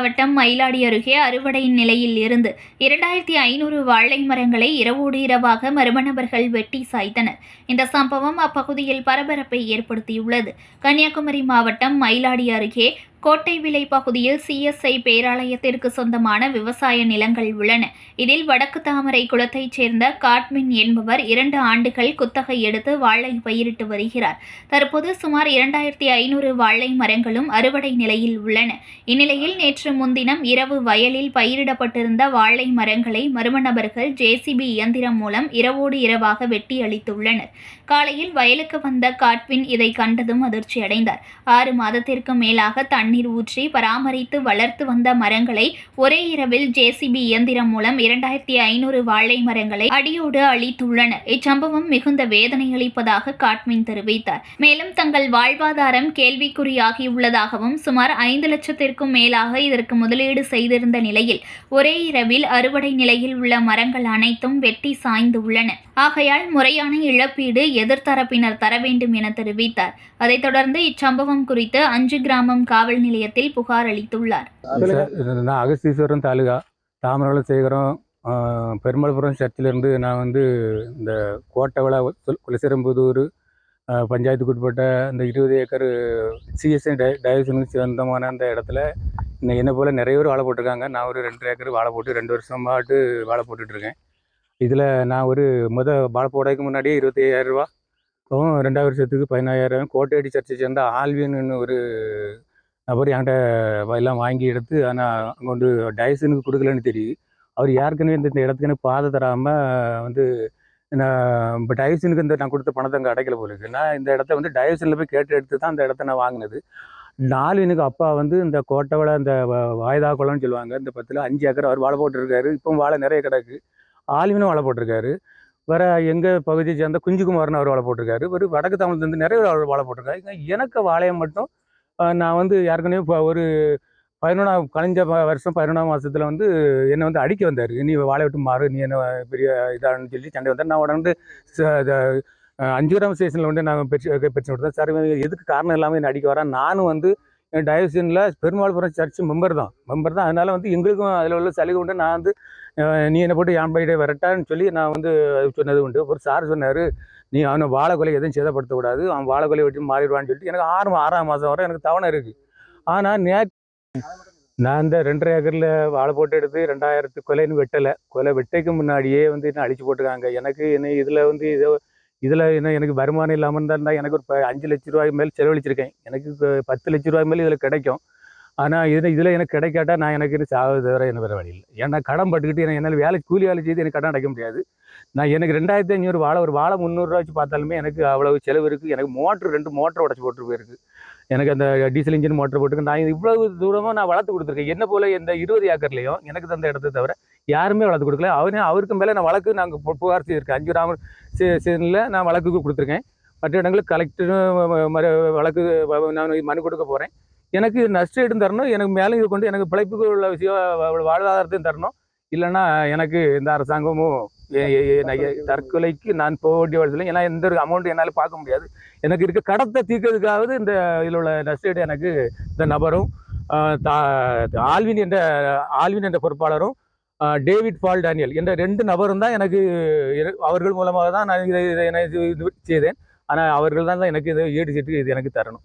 மாவட்டம் மயிலாடி அருகே அறுவடை நிலையில் இருந்து இரண்டாயிரத்தி ஐநூறு வாழை மரங்களை இரவோடு இரவாக மர்ம நபர்கள் வெட்டி சாய்த்தனர். இந்த சம்பவம் அப்பகுதியில் பரபரப்பை ஏற்படுத்தியுள்ளது. கன்னியாகுமரி மாவட்டம் மயிலாடி அருகே கோட்டை விலை பகுதியில் சிஎஸ்ஐ பேராலயத்திற்கு சொந்தமான விவசாய நிலங்கள் உள்ளன. இதில் வடக்கு தாமரை குளத்தைச் சேர்ந்த காட்மின் என்பவர் இரண்டு ஆண்டுகள் குத்தகை எடுத்து வாழை பயிரிட்டு வருகிறார். தற்போது சுமார் இரண்டாயிரத்தி ஐநூறு வாழை மரங்களும் அறுவடை நிலையில் உள்ளன. இந்நிலையில் நேற்று முன்தினம் இரவு வயலில் பயிரிடப்பட்டிருந்த வாழை மரங்களை மர்ம நபர்கள் ஜேசிபி இயந்திரம் மூலம் இரவோடு இரவாக வெட்டி அளித்துள்ளனர் காலையில் வயலுக்கு வந்த காட்வின் இதை கண்டதும் அதிர்ச்சியடைந்தார். ஆறு மாதத்திற்கு மேலாக தன் தண்ணீர் ஊற்றி பராமரித்து வளர்த்து வந்த மரங்களை ஒரே இரவில் ஜேசிபி இயந்திரம் மூலம் இரண்டாயிரத்தி ஐநூறு வாழை மரங்களை அடியோடு அழித்துள்ளனர் இச்சம்பவம் மிகுந்த வேதனை அளிப்பதாக காட்மின் தெரிவித்தார். மேலும் தங்கள் வாழ்வாதாரம் கேள்விக்குறியாகியுள்ளதாகவும் சுமார் ஐந்து லட்சத்திற்கும் மேலாக இதற்கு முதலீடு செய்திருந்த நிலையில் ஒரே இரவில் அறுவடை நிலையில் உள்ள மரங்கள் அனைத்தும் வெட்டி சாய்ந்து உள்ளன ஆகையால் முறையான இழப்பீடு எதிர்த்தரப்பினர் தர வேண்டும் என தெரிவித்தார். அதைத் தொடர்ந்து இச்சம்பவம் குறித்து அஞ்சு கிராமம் காவல் நிலையத்தில் புகார் அளித்துள்ளார். நான் அகஸ்தீஸ்வரம் தாலுகா தாமரகுளம் சேகரம் பெருமளபுரம் சர்ச்சிலேருந்து நான் வந்து இந்த கோட்டவள குலசிரம்புதூர் பஞ்சாயத்துக்கு உட்பட்ட இந்த இருபது ஏக்கர் சிஎஸ்ஐ டை டயசனுக்கு சொந்தமான அந்த இடத்துல இன்னும் என்னை போல் நிறைய பேர் வாழை போட்டிருக்காங்க. நான் ஒரு ரெண்டு ஏக்கர் வாழை போட்டு ரெண்டு வருஷமாட்டு வாழை போட்டுட்ருக்கேன் இதில் நான் ஒரு முத வாழை போடுறதுக்கு முன்னாடியே இருபத்தி ஐயாயிரரூபா ரெண்டாவது வருஷத்துக்கு பதினாயிரம் கோட்டையடி சர்ச்சை சேர்ந்த ஆல்வின்னு ஒரு அப்புறம் என்கிட்ட எல்லாம் வாங்கி எடுத்து ஆனால் அங்கே வந்து டயசனுக்கு கொடுக்கலன்னு தெரியுது. அவர் ஏற்கனவே இந்த இந்த பாதை தராமல் வந்து நான் இப்போ டயசனுக்கு இந்த நான் கொடுத்த பணத்தை அங்கே அடைக்கல போலிருக்கு நான் இந்த இடத்த வந்து டயசனில் போய் கேட்டு எடுத்து தான் அந்த இடத்த நான் வாங்கினது. நாலுனுக்கு அப்பா வந்து இந்த கோட்டவளை இந்த வாய்தா குளம்னு சொல்லுவாங்க. இந்த பத்தில் அஞ்சு ஏக்கர் அவர் வாழை போட்டிருக்காரு. இப்போ வாழை நிறைய கிடக்கு. ஆலிவனும் வாழை போட்டிருக்காரு. வேற எங்கள் பகுதியை சேர்ந்த குஞ்சுகுமார்னு அவர் வாழை போட்டிருக்காரு. ஒரு வடக்கு தமிழ்லேருந்து நிறைய வாழை போட்டிருக்காரு. எனக்கு வாழையை மட்டும் நான் வந்து ஏற்கனவே இப்போ ஒரு பதினொன்றாம் கழிஞ்ச வருஷம் பதினொன்றாம் மாதத்தில் வந்து என்னை வந்து அடிக்க வந்தார். நீ வாழை விட்டு மாறு நீ என்ன பெரிய இதான்னு சொல்லி சண்டை வந்தார். நான் உடனே ச- ஸ்டேஷனில் வந்து நான் பெற்று பெற்று கொடுத்தேன் சார் எதுக்கு காரணம் இல்லாமல் என்னை அடிக்க வரேன்? நானும் வந்து டயசினில் பெருமாள்புரம் சர்ச் மெம்பர் தான். மெம்பர் தான். அதனால் வந்து எங்களுக்கும் அதில் உள்ள சலுகை உண்டு. நான் வந்து நீ என்னை போட்டு என் பையிட வரட்டான்னு சொல்லி நான் வந்து சொன்னது உண்டு. ஒரு சார் சொன்னார் நீ அவனை வாழை கொலை எதுவும் சேதப்படுத்தக்கூடாது அவன் வாழை கொலை மாறிடுவான்னு சொல்லிட்டு எனக்கு ஆறு ஆறாம் மாதம் வரை எனக்கு தவணை இருக்குது ஆனால் நே நான் இந்த ரெண்டரை ஏக்கரில் வாழை போட்டு எடுத்து ரெண்டாயிரத்து கொலைன்னு வெட்டலை. கொலை வெட்டைக்கு முன்னாடியே வந்து என்ன அழிச்சு போட்டுருக்காங்க. எனக்கு என்ன இதில் வந்து இதோ இதில் என்ன எனக்கு வருமானம் இல்லாமல் இருந்தால் எனக்கு ஒரு அஞ்சு லட்ச ரூபாய்க்கு மேல் செலவழிச்சிருக்கேன். எனக்கு பத்து லட்ச ரூபாய் மேல் இதில் கிடைக்கும். ஆனால் இதில் இதில் எனக்கு கிடைக்காட்டா நான் எனக்கு என்ன சாவது தவிர என்ன வேறு வழி இல்லை. ஏன்னா கடன் பட்டுக்கிட்டு எனக்கு என்னால் வேலை கூலி வேலை செய்து எனக்கு கடன் அடைக்க முடியாது. நான் எனக்கு ரெண்டாயிரத்தி ஐநூறு வாழை ஒரு வாழை முந்நூறுரூவா வச்சு பார்த்தாலுமே எனக்கு அவ்வளவு செலவு இருக்குது எனக்கு மோட்ரு ரெண்டு மோட்டர் உடச்சி போட்டு போயிருக்கு. எனக்கு அந்த டீசல் இன்ஜின் மோட்டர் போட்டுருக்கு நான் இவ்வளவு தூரமாக நான் வளர்த்து கொடுத்துருக்கேன். என்ன போல இந்த இருபது ஏக்கர்லையும் எனக்கு தந்த இடத்த தவிர யாருமே வளர்த்து கொடுக்கல. அவனே அவருக்கு மேலே நான் வழக்கு நாங்கள் புகார் செய்திருக்கேன். அஞ்சு ராமர் சீனில் நான் வழக்குக்கு கொடுத்துருக்கேன். மற்ற இடங்களுக்கு கலெக்டரும் வழக்கு நான் மனு கொடுக்க போகிறேன் எனக்கு நஷ்டம் தரணும் எனக்கு மேலே இது கொண்டு எனக்கு பிழைப்புக்கு உள்ள விஷயம் வாழ்வாதாரத்தையும் தரணும். இல்லைன்னா எனக்கு இந்த அரசாங்கமும் தற்கொலைக்கு நான் போக வேண்டிய வயசுல ஏன்னா எந்த ஒரு அமௌண்ட் என்னால் பார்க்க முடியாது. எனக்கு இருக்க கடத்தை தீர்க்கிறதுக்காவது இந்த இதில் உள்ள நஷ்டீடு எனக்கு இந்த நபரும் தா- ஆல்வின் என்ற ஆல்வின் என்ற பொறுப்பாளரும் டேவிட் பால் டேனியல் என்ற ரெண்டு நபரும் தான் எனக்கு அவர்கள் மூலமாக தான் நான் இதை இதை நான் இது செய்தேன். ஆனால் அவர்கள் தான் தான் எனக்கு இதை ஈடு சீட்டு இது எனக்கு தரணும்.